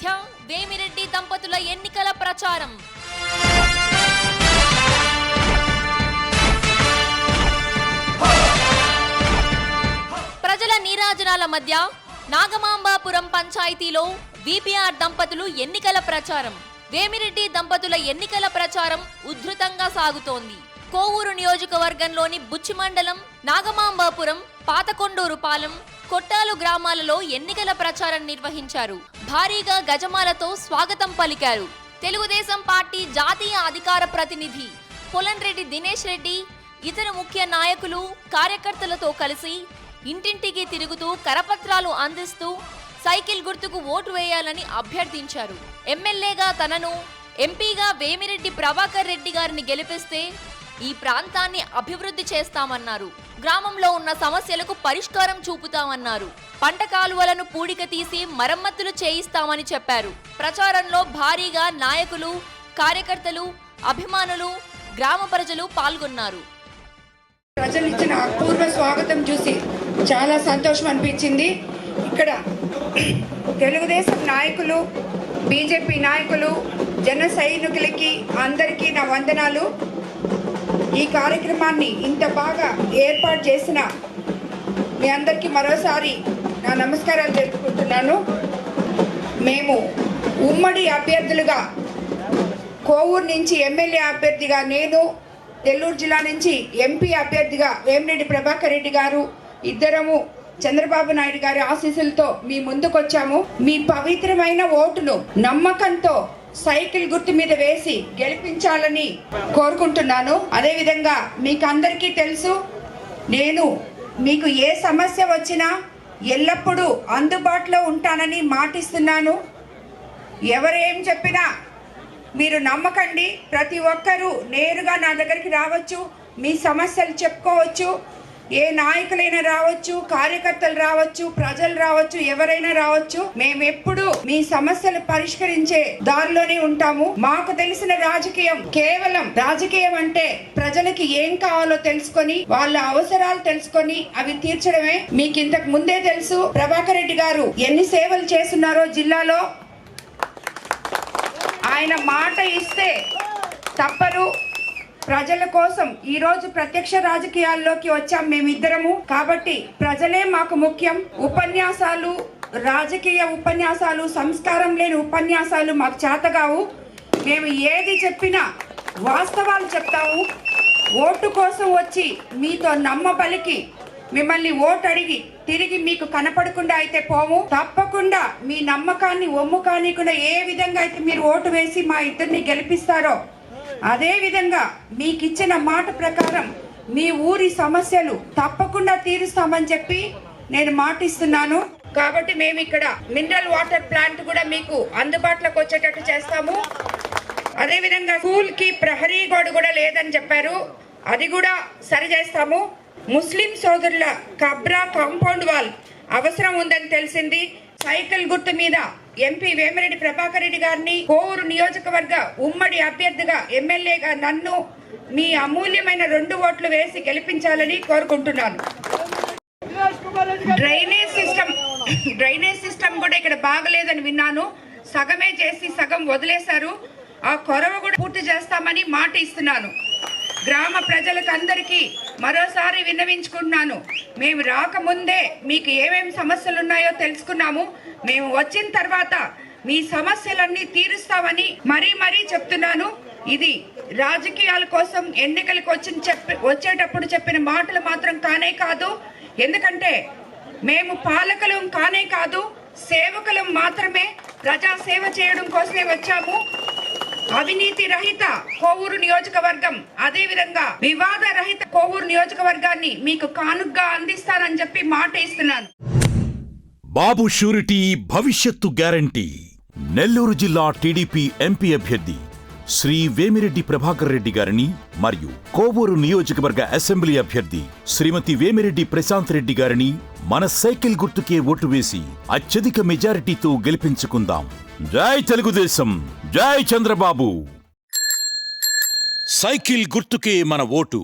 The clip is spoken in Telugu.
మధ్య వేమిరెడ్డి దంపతుల ఎన్నికల ప్రచారం. ప్రజల నీరాజనాల మధ్య నాగమాంబాపురం పంచాయతీలో విపిఆర్ దంపతులు ఎన్నికల ప్రచారం. వేమిరెడ్డి దంపతుల ఎన్నికల ప్రచారం ఉధృతంగా సాగుతోంది. కోవూరు నియోజకవర్గంలోని బుచ్చి మండలం నాగమాంబాపురం పాతకొండూరు పాలెం కొట్టాలు గ్రామాలలో ఎన్నికల ప్రచారం నిర్వహించారు. భారీగా గజమాలతో స్వాగతం పలికారు. తెలుగుదేశం పార్టీ జాతీయ అధికార ప్రతినిధి రెడ్డి దినేష్ రెడ్డి ఇతర ముఖ్య నాయకులు కార్యకర్తలతో కలిసి ఇంటింటికి తిరుగుతూ కరపత్రాలు అందిస్తూ సైకిల్ గుర్తుకు ఓటు వేయాలని అభ్యర్థించారు. ఎమ్మెల్యేగా తనను ఎంపీగా వేమిరెడ్డి ప్రభాకర్ రెడ్డి గారిని గెలిపిస్తే ఈ ప్రాంతాన్ని అభివృద్ధి చేస్తామన్నారు. గ్రామంలో ఉన్న సమస్యలకు పరిష్కారం చూపుతామన్నారు. పంట కాలువలను పూడిక తీసి మరమ్మతులు చేయిస్తామని చెప్పారు. ప్రచారంలో భారీగా నాయకులు కార్యకర్తలు అభిమానులు గ్రామ ప్రజలు పాల్గొన్నారు. ప్రజలు ఇచ్చిన అపూర్వ స్వాగతం చూసి చాలా సంతోషం అనిపించింది. ఇక్కడ తెలుగుదేశం నాయకులు బీజేపీ నాయకులు జన సైనికులకి అందరికీ నా వందనాలు. ఈ కార్యక్రమాన్ని ఇంత బాగా ఏర్పాటు చేసిన మీ అందరికీ మరోసారి నా నమస్కారాలు తెలుపుకుంటున్నాను. మేము ఉమ్మడి అభ్యర్థులుగా కోవూరు నుంచి ఎమ్మెల్యే అభ్యర్థిగా నేను నెల్లూరు జిల్లా నుంచి ఎంపీ అభ్యర్థిగా వేమిరెడ్డి ప్రభాకర్ రెడ్డి గారు ఇద్దరము చంద్రబాబు నాయుడు గారి ఆశీస్సులతో మీ ముందుకొచ్చాము. మీ పవిత్రమైన ఓటును నమ్మకంతో సైకిల్ గుర్తు మీద వేసి గెలిపించాలని కోరుకుంటున్నాను. అదేవిధంగా మీకు అందరికీ తెలుసు నేను మీకు ఏ సమస్య వచ్చినా ఎల్లప్పుడూ అందుబాటులో ఉంటానని మాటిస్తున్నాను. ఎవరేం చెప్పినా మీరు నమ్మకండి. ప్రతి ఒక్కరూ నేరుగా నా దగ్గరికి రావచ్చు మీ సమస్యలు చెప్పుకోవచ్చు. ఏ నాయకులైనా రావచ్చు కార్యకర్తలు రావచ్చు ప్రజలు రావచ్చు ఎవరైనా రావచ్చు మేము ఎప్పుడు మీ సమస్యలు పరిష్కరించే దారిలోనే ఉంటాము. మాకు తెలిసిన రాజకీయం కేవలం రాజకీయం అంటే ప్రజలకి ఏం కావాలో తెలుసుకొని వాళ్ళ అవసరాలు తెలుసుకొని అవి తీర్చడమే. మీకు ఇంతకు ముందే తెలుసు ప్రభాకర్ రెడ్డి గారు ఎన్ని సేవలు చేస్తున్నారో జిల్లాలో. ఆయన మాట ఇస్తే తప్పరు ప్రజల కోసం ఈ రోజు ప్రత్యక్ష రాజకీయాల్లోకి వచ్చాం మేమిద్దరము. కాబట్టి ప్రజలే మాకు ముఖ్యం. ఉపన్యాసాలు రాజకీయ ఉపన్యాసాలు సంస్కారం లేని ఉపన్యాసాలు మాకు చేతగావు. మేము ఏది చెప్పినా వాస్తవాలు చెప్తాము ఓటు కోసం వచ్చి మీతో నమ్మబలికి మిమ్మల్ని ఓటు అడిగి తిరిగి మీకు కనపడకుండా అయితే పోము. తప్పకుండా మీ నమ్మకాన్ని ఒమ్ము కానీకుండా ఏ విధంగా అయితే మీరు ఓటు వేసి మా ఇద్దరిని గెలిపిస్తారో అదే విధంగా మీకు ఇచ్చిన మాట ప్రకారం మీ ఊరి సమస్యలు తప్పకుండా తీరుస్తామని చెప్పి నేను మాటిస్తున్నాను. కాబట్టి మేము ఇక్కడ మినరల్ వాటర్ ప్లాంట్ కూడా మీకు అందుబాటులోకి వచ్చేటట్టు చేస్తాము. అదే విధంగా స్కూల్కి ప్రహరీ గోడ కూడా లేదని చెప్పారు. అది కూడా సరి చేస్తాము ముస్లిం సోదరుల కబ్రా కాంపౌండ్ వాల్ అవసరం ఉందని తెలిసింది. సైకిల్ గుర్తు మీద ఎంపీ వేమిరెడ్డి ప్రభాకర్ రెడ్డి గారిని కోవూరు నియోజకవర్గ ఉమ్మడి అభ్యర్థిగా ఎమ్మెల్యేగా నన్ను మీ అమూల్యమైన రెండు ఓట్లు వేసి గెలిపించాలని కోరుకుంటున్నాను. డ్రైనేజ్ సిస్టమ్ డ్రైనేజ్ సిస్టమ్ కూడా ఇక్కడ బాగలేదని విన్నాను. సగమే చేసి సగం వదిలేశారు. ఆ కొరవ కూడా పూర్తి చేస్తామని మాట ఇస్తున్నాను. గ్రామ ప్రజలకు అందరికీ మరోసారి విన్నవించుకుంటున్నాను. మేము రాకముందే మీకు ఏమేమి సమస్యలు ఉన్నాయో తెలుసుకున్నాము. మేము వచ్చిన తర్వాత మీ సమస్యలన్నీ తీరుస్తామని మరీ మరీ చెప్తున్నాను. ఇది రాజకీయాల కోసం ఎన్నికలకు వచ్చిన చెప్పి వచ్చేటప్పుడు చెప్పిన మాటలు మాత్రం కానే కాదు. ఎందుకంటే మేము పాలకులం కానే కాదు సేవకులం మాత్రమే ప్రజా సేవ చేయడం కోసమే వచ్చాము. అవినీతి రహిత కోవూరు నియోజకవర్గం. అదే విధంగా వివాద రహిత కోవూరు నియోజకవర్గాన్ని మీకు కానుగ్గా అందిస్తానని చెప్పి మాట ఇస్తున్నాను. బాబు షూరిటీ భవిష్యత్తు గ్యారంటీ. నెల్లూరు జిల్లా టీడీపీ ఎంపీ అభ్యర్థి శ్రీ వేమిరెడ్డి ప్రభాకర్ రెడ్డి గారిని మరియు కోవూరు నియోజకవర్గ అసెంబ్లీ అభ్యర్థి శ్రీమతి వేమిరెడ్డి ప్రశాంత్ రెడ్డి గారిని మన సైకిల్ గుర్తుకే ఓటు వేసి అత్యధిక మెజారిటీతో గెలిపించుకుందాం. జై తెలుగుదేశం జై చంద్రబాబు. సైకిల్ గుర్తుకే మన ఓటు.